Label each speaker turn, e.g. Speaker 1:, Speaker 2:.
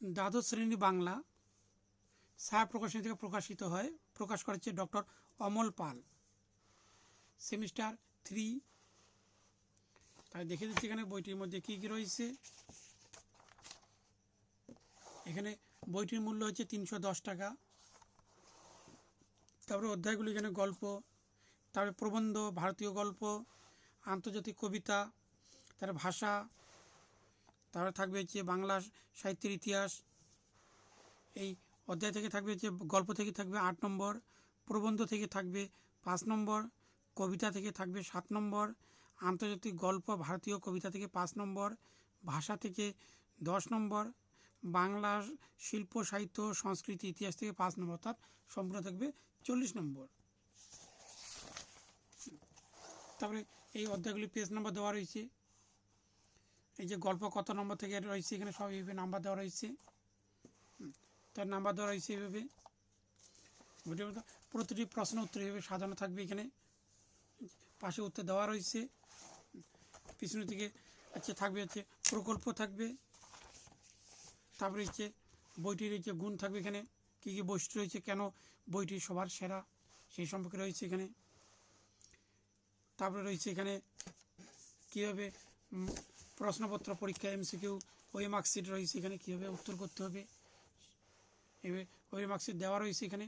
Speaker 1: দ্বাদশ শ্রেণি বাংলা ছায়া প্রকাশনী থেকে প্রকাশিত হয়। প্রকাশ করেছে doctor Amal Pal. Semester three. তাই দেখে দিচ্ছি এখানে বইটির মধ্যে কী কী রয়েছে। এখানে বইটির মূল্য হচ্ছে তিনশো দশ টাকা। তারপরে অধ্যায়গুলি এখানে গল্প। তারপরে প্রবন্ধ, ভারতীয় গল্প, আন্তর্জাতিক কবিতা তার ভাষা তারপরে থাকবে হচ্ছে বাংলা সাহিত্যের ইতিহাস। এই অধ্যায় থেকে থাকবে হচ্ছে গল্প থেকে থাকবে আট নম্বর, প্রবন্ধ থেকে থাকবে পাঁচ নম্বর, কবিতা থেকে থাকবে সাত নম্বর, আন্তর্জাতিক গল্প ভারতীয় কবিতা থেকে পাঁচ নম্বর, ভাষা থেকে দশ নম্বর, বাংলা শিল্প, সাহিত্য, সংস্কৃতি, ইতিহাস থেকে পাঁচ নম্বর, অর্থাৎ সম্পূর্ণ থাকবে চল্লিশ নম্বর। তারপরে এই অধ্যায়গুলি পেজ নাম্বার দেওয়া রয়েছে। এই যে গল্প কত নম্বর থেকে রয়েছে, এখানে সব এইভাবে নাম্বার দেওয়া রয়েছে। তার নাম্বার দেওয়া রয়েছে এইভাবে। মধ্যে প্রতিটি প্রশ্ন উত্তর এইভাবে সাজানো থাকবে এখানে। পাশে উত্তর দেওয়া রয়েছে। পিছনের দিকে আচ্ছা থাকবে হচ্ছে প্রকল্প থাকবে। তারপরে হচ্ছে বইটির হচ্ছে গুণ থাকবে এখানে। কী কী বৈশিষ্ট্য রয়েছে, কেন বইটি সবার সেরা, সেই সম্পর্কে রয়েছে এখানে। তারপরে রয়েছে এখানে কীভাবে প্রশ্নপত্র পরীক্ষা এমসিকিউ ওই মার্কশিট রয়েছে এখানে, কীভাবে উত্তর করতে হবে? ওই মার্কশিট দেওয়া রয়েছে এখানে।